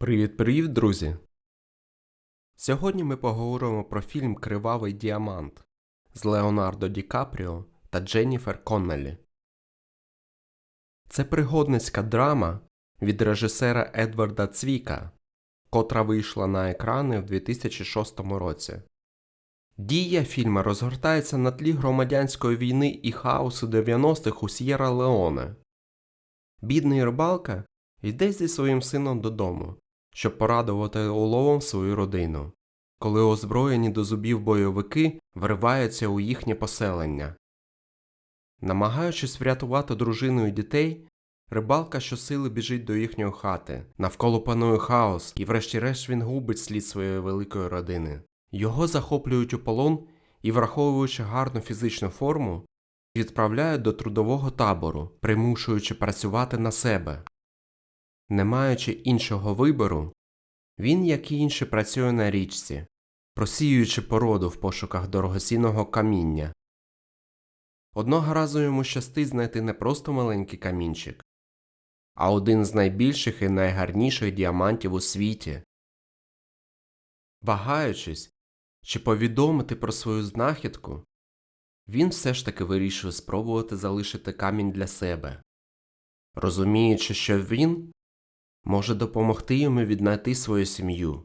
Привіт-привіт, друзі! Сьогодні ми поговоримо про фільм Кривавий діамант з Леонардо Ді Капріо та Дженніфер Коннелі. Це пригодницька драма від режисера Едварда Цвіка, котра вийшла на екрани в 2006 році. Дія фільму розгортається на тлі громадянської війни і хаосу 90-х у С'єра Леоне. Бідний рибалка йде зі своїм сином додому, щоб порадувати уловом свою родину, коли озброєні до зубів бойовики вриваються у їхнє поселення. Намагаючись врятувати дружину і дітей, рибалка щосили біжить до їхньої хати, навколо панує хаос, і врешті-решт він губить слід своєї великої родини. Його захоплюють у полон і, враховуючи гарну фізичну форму, відправляють до трудового табору, примушуючи працювати на себе. Не маючи іншого вибору, він, як і інші, працює на річці, просіюючи породу в пошуках дорогоцінного каміння. Одного разу йому щастить знайти не просто маленький камінчик, а один з найбільших і найгарніших діамантів у світі. Вагаючись, чи повідомити про свою знахідку, він все ж таки вирішує спробувати залишити камінь для себе, розуміючи, що він може допомогти йому віднайти свою сім'ю.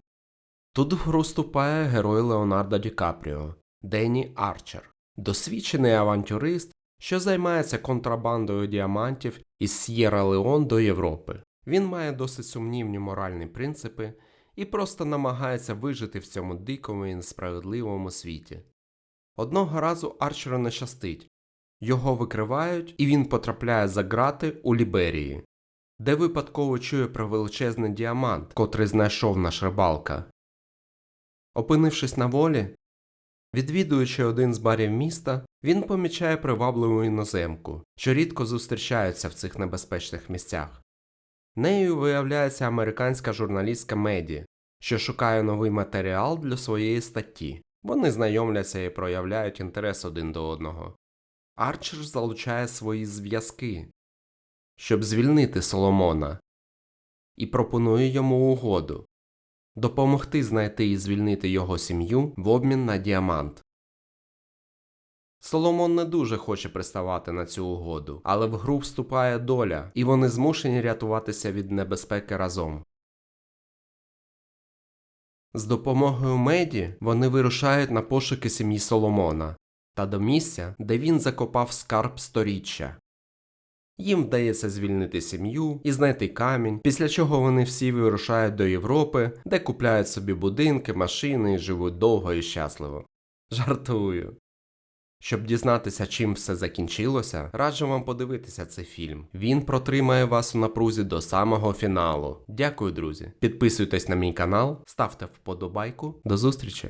Тут в гру вступає герой Леонардо Ді Капріо Денні Арчер, досвідчений авантюрист, що займається контрабандою діамантів із С'єра Леон до Європи. Він має досить сумнівні моральні принципи і просто намагається вижити в цьому дикому і несправедливому світі. Одного разу Арчеру не щастить, його викривають, і він потрапляє за грати у Ліберії, де випадково чує про величезний діамант, котрий знайшов наш рибалка. Опинившись на волі, відвідуючи один з барів міста, він помічає привабливу іноземку, що рідко зустрічаються в цих небезпечних місцях. Нею виявляється американська журналістка Меді, що шукає новий матеріал для своєї статті. Вони знайомляться і проявляють інтерес один до одного. Арчер залучає свої зв'язки, щоб звільнити Соломона, і пропонує йому угоду допомогти знайти і звільнити його сім'ю в обмін на діамант. Соломон не дуже хоче приставати на цю угоду, але в гру вступає доля, і вони змушені рятуватися від небезпеки разом. З допомогою Меді вони вирушають на пошуки сім'ї Соломона та до місця, де він закопав скарб сторіччя. Їм вдається звільнити сім'ю і знайти камінь, після чого вони всі вирушають до Європи, де купляють собі будинки, машини і живуть довго і щасливо. Жартую. Щоб дізнатися, чим все закінчилося, раджу вам подивитися цей фільм. Він протримає вас у напрузі до самого фіналу. Дякую, друзі. Підписуйтесь на мій канал, ставте вподобайку. До зустрічі!